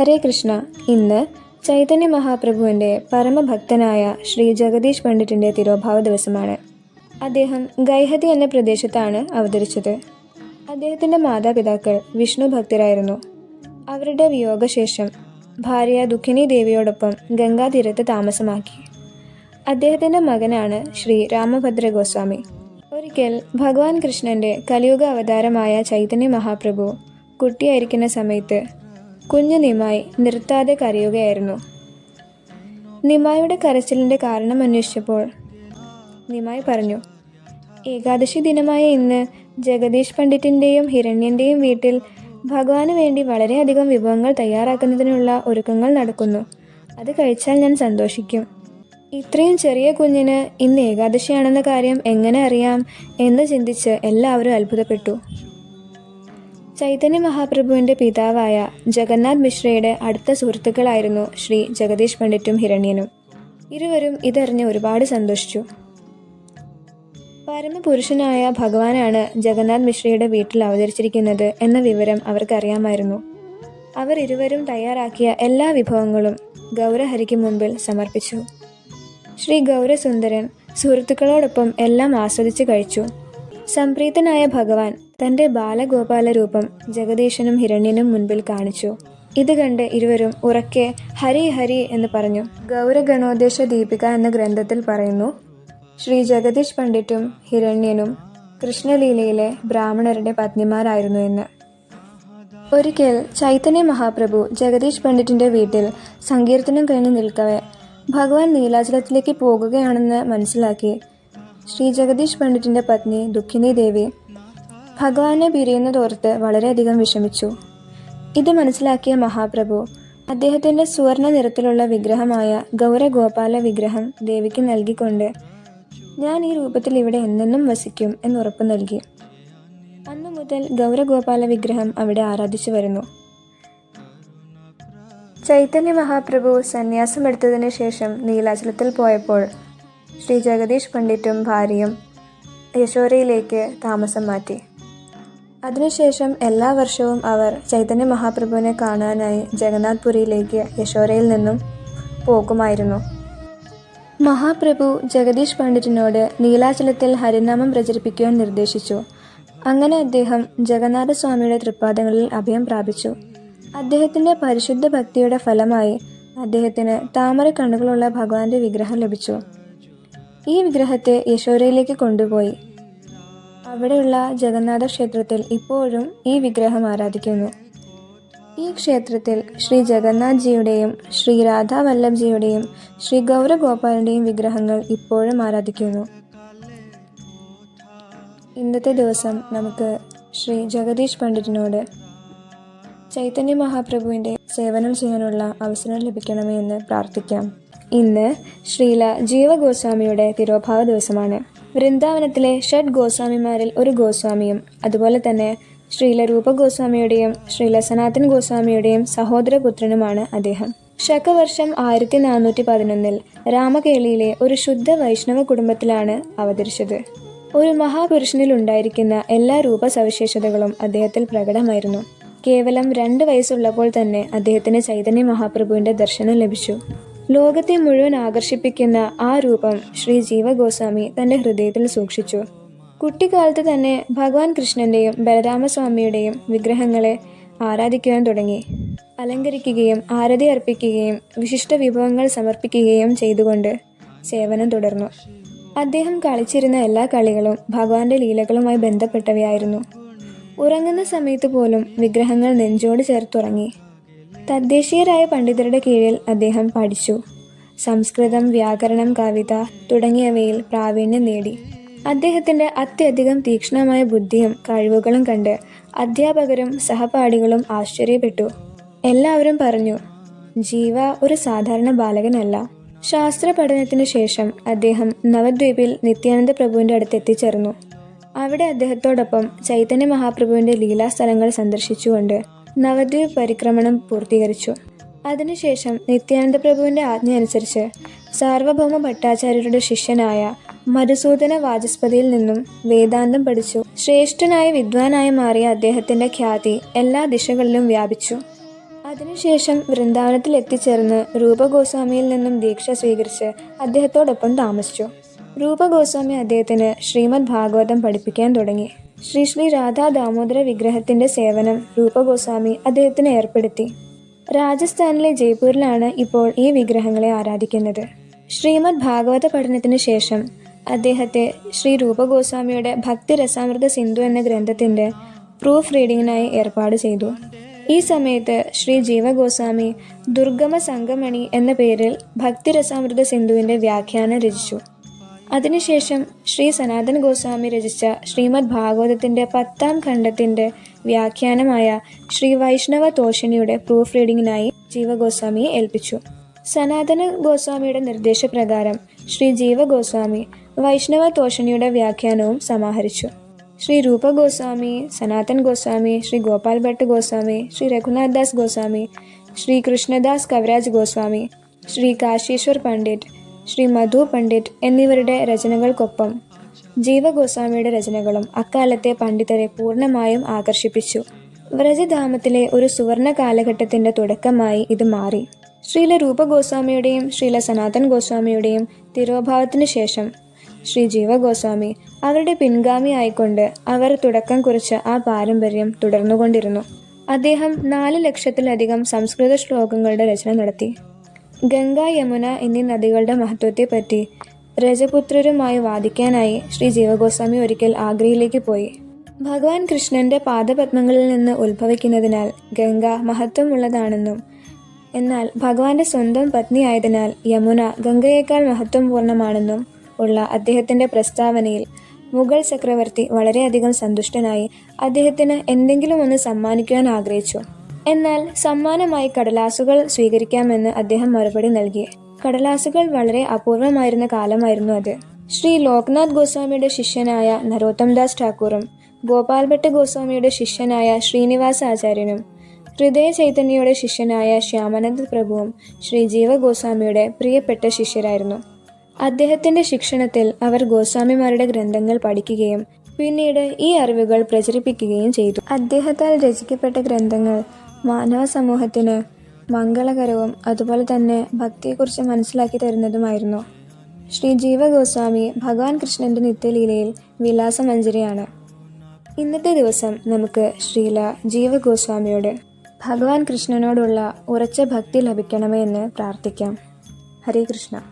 ഹരേ കൃഷ്ണ. ഇന്ന് ചൈതന്യ മഹാപ്രഭുവിന്റെ പരമഭക്തനായ ശ്രീ ജഗദീഷ് പണ്ഡിറ്റിന്റെ തിരോഭാവ ദിവസമാണ്. അദ്ദേഹം ഗൈഹതി എന്ന പ്രദേശത്താണ് അവതരിച്ചത്. അദ്ദേഹത്തിന്റെ മാതാപിതാക്കൾ വിഷ്ണു ഭക്തരായിരുന്നു. അവരുടെ വിയോഗശേഷം ഭാര്യ ദുഃഖിനി ദേവിയോടൊപ്പം ഗംഗാതീരത്ത് താമസമാക്കി. അദ്ദേഹത്തിന്റെ മകനാണ് ശ്രീ രാമഭദ്ര ഗോസ്വാമി. ഒരിക്കൽ ഭഗവാൻ കൃഷ്ണന്റെ കലിയുഗ അവതാരമായ ചൈതന്യ മഹാപ്രഭു കുട്ടിയായിരിക്കുന്ന സമയത്ത് കുഞ്ഞു നിമായി നിർത്താതെ കരയുകയായിരുന്നു. നിമായുടെ കരച്ചിലിന്റെ കാരണം അന്വേഷിച്ചപ്പോൾ നിമായി പറഞ്ഞു ഏകാദശി ദിനമായ ഇന്ന് ജഗദീഷ് പണ്ഡിറ്റിന്റെയും ഹിരണ്യന്റെയും വീട്ടിൽ ഭഗവാന് വേണ്ടി വളരെയധികം വിഭവങ്ങൾ തയ്യാറാക്കുന്നതിനുള്ള ഒരുക്കങ്ങൾ നടക്കുന്നു. അത് കഴിച്ചാൽ ഞാൻ സന്തോഷിക്കും. ഇത്രയും ചെറിയ കുഞ്ഞിന് ഇന്ന് ഏകാദശിയാണെന്ന കാര്യം എങ്ങനെ അറിയാം? എന്ന് ചിന്തിച്ച് എല്ലാവരും അത്ഭുതപ്പെട്ടു. ചൈതന്യ മഹാപ്രഭുവിന്റെ പിതാവായ ജഗന്നാഥ് മിശ്രയുടെ അടുത്ത സുഹൃത്തുക്കളായിരുന്നു ശ്രീ ജഗദീഷ് പണ്ഡിറ്റും ഹിരണ്യനും. ഇരുവരും ഇതറിഞ്ഞ് ഒരുപാട് സന്തോഷിച്ചു. പരമപുരുഷനായ ഭഗവാനാണ് ജഗന്നാഥ് മിശ്രയുടെ വീട്ടിൽ അവതരിച്ചിരിക്കുന്നത് എന്ന വിവരം അവർക്കറിയാമായിരുന്നു. അവർ ഇരുവരും തയ്യാറാക്കിയ എല്ലാ വിഭവങ്ങളും ഗൗരഹരിക്ക് മുമ്പിൽ സമർപ്പിച്ചു. ശ്രീ ഗൗരസുന്ദരൻ സുഹൃത്തുക്കളോടൊപ്പം എല്ലാം ആസ്വദിച്ച് കഴിച്ചു. സംപ്രീതനായ ഭഗവാൻ തന്റെ ബാലഗോപാല രൂപം ജഗദീശനും ഹിരണ്യനും മുൻപിൽ കാണിച്ചു. ഇത് കണ്ട് ഇരുവരും ഉറക്കെ ഹരി ഹരി എന്ന് പറഞ്ഞു. ഗൗരഗണോദ്ദേശ ദീപിക എന്ന ഗ്രന്ഥത്തിൽ പറയുന്നു ശ്രീ ജഗദീഷ് പണ്ഡിറ്റും ഹിരണ്യനും കൃഷ്ണലീലയിലെ ബ്രാഹ്മണരുടെ പത്നിമാരായിരുന്നു എന്ന്. ഒരിക്കൽ ചൈതന്യ മഹാപ്രഭു ജഗദീഷ് പണ്ഡിറ്റിന്റെ വീട്ടിൽ സങ്കീർത്തനം കഴിഞ്ഞ് നിൽക്കവേ ഭഗവാൻ നീലാചലത്തിലേക്ക് പോകുകയാണെന്ന് മനസ്സിലാക്കി ശ്രീ ജഗദീഷ് പണ്ഡിറ്റിന്റെ പത്നി ദുഃഖിനി ദേവി ഭഗവാനെ പിരിയുന്നതോർത്ത് വളരെയധികം വിഷമിച്ചു. ഇത് മനസ്സിലാക്കിയ മഹാപ്രഭു അദ്ദേഹത്തിന്റെ സുവർണ നിറത്തിലുള്ള വിഗ്രഹമായ ഗൗരഗോപാല വിഗ്രഹം ദേവിക്ക് നൽകിക്കൊണ്ട് ഞാൻ ഈ രൂപത്തിൽ ഇവിടെ എന്നെന്നും വസിക്കും എന്ന് ഉറപ്പു നൽകി. അന്നു മുതൽ ഗൗരഗോപാല വിഗ്രഹം അവിടെ ആരാധിച്ചു വരുന്നു. ചൈതന്യ മഹാപ്രഭു സന്യാസമെടുത്തതിനു ശേഷം നീലാചലത്തിൽ പോയപ്പോൾ ശ്രീ ജഗദീഷ് പണ്ഡിറ്റും ഭാര്യയും യശോരയിലേക്ക് താമസം മാറ്റി. അതിനുശേഷം എല്ലാ വർഷവും അവർ ചൈതന്യ മഹാപ്രഭുവിനെ കാണാനായി ജഗന്നാഥ് പുരിയിലേക്ക് യശോരയിൽ നിന്നും പോകുമായിരുന്നു. മഹാപ്രഭു ജഗദീഷ് പണ്ഡിറ്റിനോട് നീലാചലത്തിൽ ഹരിനാമം പ്രചരിപ്പിക്കുവാൻ നിർദ്ദേശിച്ചു. അങ്ങനെ അദ്ദേഹം ജഗന്നാഥസ്വാമിയുടെ തൃപ്പാദങ്ങളിൽ അഭയം പ്രാപിച്ചു. അദ്ദേഹത്തിന്റെ പരിശുദ്ധ ഭക്തിയുടെ ഫലമായി അദ്ദേഹത്തിന് താമര കണ്ണുകളുള്ള ഭഗവാന്റെ വിഗ്രഹം ലഭിച്ചു. ഈ വിഗ്രഹത്തെ യശോരയിലേക്ക് കൊണ്ടുപോയി. അവിടെയുള്ള ജഗന്നാഥ ക്ഷേത്രത്തിൽ ഇപ്പോഴും ഈ വിഗ്രഹം ആരാധിക്കുന്നു. ഈ ക്ഷേത്രത്തിൽ ശ്രീ ജഗന്നാഥ്ജിയുടെയും ശ്രീ രാധാ വല്ലഭ്ജിയുടെയും ശ്രീ ഗൗരഗോപാലിന്റെയും വിഗ്രഹങ്ങൾ ഇപ്പോഴും ആരാധിക്കുന്നു. ഇന്നത്തെ ദിവസം നമുക്ക് ശ്രീ ജഗദീഷ് പണ്ഡിറ്റിനോട് ചൈതന്യ മഹാപ്രഭുവിന്റെ സേവനം ചെയ്യാനുള്ള അവസരം ലഭിക്കണമേ എന്ന് പ്രാർത്ഥിക്കാം. ഇന്ന് ശ്രീല ജീവഗോസ്വാമിയുടെ തിരോഭാവ ദിവസമാണ്. വൃന്ദാവനത്തിലെ ഷഡ് ഗോസ്വാമിമാരിൽ ഒരു ഗോസ്വാമിയും അതുപോലെ തന്നെ ശ്രീല രൂപ ഗോസ്വാമിയുടെയും ശ്രീല സനാതൻ ഗോസ്വാമിയുടെയും സഹോദരപുത്രനുമാണ് അദ്ദേഹം. ശകവർഷം ആയിരത്തി നാനൂറ്റി പതിനൊന്നിൽ രാമകേളിയിലെ ഒരു ശുദ്ധ വൈഷ്ണവ കുടുംബത്തിലാണ് അവതരിച്ചത്. ഒരു മഹാപുരുഷനിൽ ഉണ്ടായിരിക്കുന്ന എല്ലാ രൂപ സവിശേഷതകളും അദ്ദേഹത്തിൽ പ്രകടമായിരുന്നു. കേവലം രണ്ട് വയസ്സുള്ളപ്പോൾ തന്നെ അദ്ദേഹത്തിന് ചൈതന്യ മഹാപ്രഭുവിന്റെ ദർശനം ലഭിച്ചു. ലോകത്തെ മുഴുവൻ ആകർഷിപ്പിക്കുന്ന ആ രൂപം ശ്രീ ജീവഗോസ്വാമി തന്റെ ഹൃദയത്തിൽ സൂക്ഷിച്ചു. കുട്ടിക്കാലത്ത് തന്നെ ഭഗവാൻ കൃഷ്ണന്റെയും ബലരാമസ്വാമിയുടെയും വിഗ്രഹങ്ങളെ ആരാധിക്കുവാൻ തുടങ്ങി. അലങ്കരിക്കുകയും ആരതി അർപ്പിക്കുകയും വിശിഷ്ട വിഭവങ്ങൾ സമർപ്പിക്കുകയും ചെയ്തുകൊണ്ട് സേവനം തുടർന്നു. അദ്ദേഹം കളിച്ചിരുന്ന എല്ലാ കളികളും ഭഗവാന്റെ ലീലകളുമായി ബന്ധപ്പെട്ടവയായിരുന്നു. ഉറങ്ങുന്ന സമയത്ത് പോലും വിഗ്രഹങ്ങൾ നെഞ്ചോട് ചേർത്തുറങ്ങി. തദ്ദേശീയരായ പണ്ഡിതരുടെ കീഴിൽ അദ്ദേഹം പഠിച്ചു. സംസ്കൃതം വ്യാകരണം കവിത തുടങ്ങിയവയിൽ പ്രാവീണ്യം നേടി. അദ്ദേഹത്തിന്റെ അത്യധികം തീക്ഷ്ണമായ ബുദ്ധിയും കഴിവുകളും കണ്ട് അധ്യാപകരും സഹപാഠികളും ആശ്ചര്യപ്പെട്ടു. എല്ലാവരും പറഞ്ഞു ജീവ ഒരു സാധാരണ ബാലകനല്ല. ശാസ്ത്ര പഠനത്തിനു ശേഷം അദ്ദേഹം നവദ്വീപിൽ നിത്യാനന്ദ പ്രഭുവിന്റെ അടുത്ത് എത്തിച്ചേർന്നു. അവിടെ അദ്ദേഹത്തോടൊപ്പം ചൈതന്യ മഹാപ്രഭുവിന്റെ ലീലാസ്ഥലങ്ങൾ സന്ദർശിച്ചുകൊണ്ട് നവദ്വീപ് പരിക്രമണം പൂർത്തീകരിച്ചു. അതിനുശേഷം നിത്യാനന്ദ പ്രഭുവിന്റെ ആജ്ഞ അനുസരിച്ച് സാർവഭൗമ ഭട്ടാചാര്യരുടെ ശിഷ്യനായ മധുസൂദന വാചസ്പതിയിൽ നിന്നും വേദാന്തം പഠിച്ചു. ശ്രേഷ്ഠനായ വിദ്വാനായി മാറിയ അദ്ദേഹത്തിന്റെ ഖ്യാതി എല്ലാ ദിശകളിലും വ്യാപിച്ചു. അതിനുശേഷം വൃന്ദാവനത്തിൽ എത്തിച്ചേർന്ന് രൂപഗോസ്വാമിയിൽ നിന്നും ദീക്ഷ സ്വീകരിച്ച് അദ്ദേഹത്തോടൊപ്പം താമസിച്ചു. രൂപഗോസ്വാമി അദ്ദേഹത്തിന് ശ്രീമദ് ഭാഗവതം പഠിപ്പിക്കാൻ തുടങ്ങി. ശ്രീ ശ്രീ രാധാ ദാമോദര വിഗ്രഹത്തിന്റെ സേവനം രൂപഗോസ്വാമി അദ്ദേഹത്തിന് ഏർപ്പെടുത്തി. രാജസ്ഥാനിലെ ജയ്പൂരിലാണ് ഇപ്പോൾ ഈ വിഗ്രഹങ്ങളെ ആരാധിക്കുന്നത്. ശ്രീമദ് ഭാഗവത പഠനത്തിന് ശേഷം അദ്ദേഹത്തെ ശ്രീ രൂപഗോസ്വാമിയുടെ ഭക്തി രസാമൃത സിന്ധു എന്ന ഗ്രന്ഥത്തിന്റെ പ്രൂഫ് റീഡിങ്ങിനായി ഏർപ്പാട് ചെയ്തു. ഈ സമയത്ത് ശ്രീ ജീവഗോസ്വാമി ദുർഗമ സംഗമണി എന്ന പേരിൽ ഭക്തി രസാമൃത സിന്ധുവിന്റെ വ്യാഖ്യാനം രചിച്ചു. അതിനുശേഷം ശ്രീ സനാതൻ ഗോസ്വാമി രചിച്ച ശ്രീമദ് ഭാഗവതത്തിന്റെ പത്താം ഖണ്ഡത്തിന്റെ വ്യാഖ്യാനമായ ശ്രീ വൈഷ്ണവ തോഷിണിയുടെ പ്രൂഫ് റീഡിങ്ങിനായി ജീവഗോസ്വാമിയെ ഏൽപ്പിച്ചു. സനാതന ഗോസ്വാമിയുടെ നിർദ്ദേശപ്രകാരം ശ്രീ ജീവഗോസ്വാമി വൈഷ്ണവ തോഷിണിയുടെ വ്യാഖ്യാനവും സമാഹരിച്ചു. ശ്രീ രൂപ ഗോസ്വാമി സനാതൻ ഗോസ്വാമി ശ്രീ ഗോപാൽ ഭട്ട് ഗോസ്വാമി ശ്രീ രഘുനാഥ് ദാസ് ഗോസ്വാമി ശ്രീ കൃഷ്ണദാസ് കവരാജ് ഗോസ്വാമി ശ്രീ കാശീശ്വർ പണ്ഡിറ്റ് ശ്രീ മധു പണ്ഡിറ്റ് എന്നിവരുടെ രചനകൾക്കൊപ്പം ജീവഗോസ്വാമിയുടെ രചനകളും അക്കാലത്തെ പണ്ഡിതരെ പൂർണമായും ആകർഷിപ്പിച്ചു. വ്രജധാമത്തിലെ ഒരു സുവർണ കാലഘട്ടത്തിന്റെ തുടക്കമായി ഇത് മാറി. ശ്രീല രൂപഗോസ്വാമിയുടെയും ശ്രീല സനാതൻ ഗോസ്വാമിയുടെയും തിരോഭാവത്തിനു ശേഷം ശ്രീ ജീവഗോസ്വാമി അവരുടെ പിൻഗാമി ആയിക്കൊണ്ട് അവർ തുടക്കം കുറിച്ച ആ പാരമ്പര്യം തുടർന്നുകൊണ്ടിരുന്നു. അദ്ദേഹം നാല് ലക്ഷത്തിലധികം സംസ്കൃത ശ്ലോകങ്ങളുടെ രചന നടത്തി. ഗംഗ യമുന എന്നീ നദികളുടെ മഹത്വത്തെപ്പറ്റി രജപുത്രരുമായി വാദിക്കാനായി ശ്രീ ജീവഗോസ്വാമി ഒരിക്കൽ ആഗ്രയിലേക്ക് പോയി. ഭഗവാൻ കൃഷ്ണന്റെ പാദപത്മങ്ങളിൽ നിന്ന് ഉത്ഭവിക്കുന്നതിനാൽ ഗംഗ മഹത്വമുള്ളതാണെന്നും എന്നാൽ ഭഗവാന്റെ സ്വന്തം പത്നിയായതിനാൽ യമുന ഗംഗയേക്കാൾ മഹത്വപൂർണമാണെന്നും ഉള്ള അദ്ദേഹത്തിന്റെ പ്രസ്താവനയിൽ മുഗൾ ചക്രവർത്തി വളരെയധികം സന്തുഷ്ടനായി അദ്ദേഹത്തിന് എന്തെങ്കിലും ഒന്ന് സമ്മാനിക്കുവാൻ ആഗ്രഹിച്ചു. എന്നാൽ സമ്മാനമായി കടലാസുകൾ സ്വീകരിക്കാമെന്ന് അദ്ദേഹം മറുപടി നൽകി. കടലാസുകൾ വളരെ അപൂർവമായിരുന്ന കാലമായിരുന്നു അത്. ശ്രീ ലോക്നാഥ് ഗോസ്വാമിയുടെ ശിഷ്യനായ നരോത്തം ദാസ് ഠാക്കൂറും ഗോപാൽ ഭട്ട് ഗോസ്വാമിയുടെ ശിഷ്യനായ ശ്രീനിവാസ ആചാര്യനും ഹൃദയ ചൈതന്യയുടെ ശിഷ്യനായ ശ്യാമാനന്ദ പ്രഭുവും ശ്രീ ജീവ ഗോസ്വാമിയുടെ പ്രിയപ്പെട്ട ശിഷ്യരായിരുന്നു. അദ്ദേഹത്തിന്റെ ശിക്ഷണത്തിൽ അവർ ഗോസ്വാമിമാരുടെ ഗ്രന്ഥങ്ങൾ പഠിക്കുകയും പിന്നീട് ഈ അറിവുകൾ പ്രചരിപ്പിക്കുകയും ചെയ്തു. അദ്ദേഹത്താൽ രചിക്കപ്പെട്ട ഗ്രന്ഥങ്ങൾ മാനവ സമൂഹത്തിന് മംഗളകരവും അതുപോലെ തന്നെ ഭക്തിയെക്കുറിച്ച് മനസ്സിലാക്കി തരുന്നതുമായിരുന്നു. ശ്രീ ജീവ ഗോസ്വാമി ഭഗവാൻ കൃഷ്ണന്റെ നിത്യലീലയിൽ വിലാസമഞ്ജരിയാണ് ഇന്നത്തെ ദിവസം നമുക്ക് ശ്രീല ജീവ ഗോസ്വാമിയോട് ഭഗവാൻ കൃഷ്ണനോടുള്ള ഉറച്ച ഭക്തി ലഭിക്കണമേ എന്ന് പ്രാർത്ഥിക്കാം. ഹരേ കൃഷ്ണ.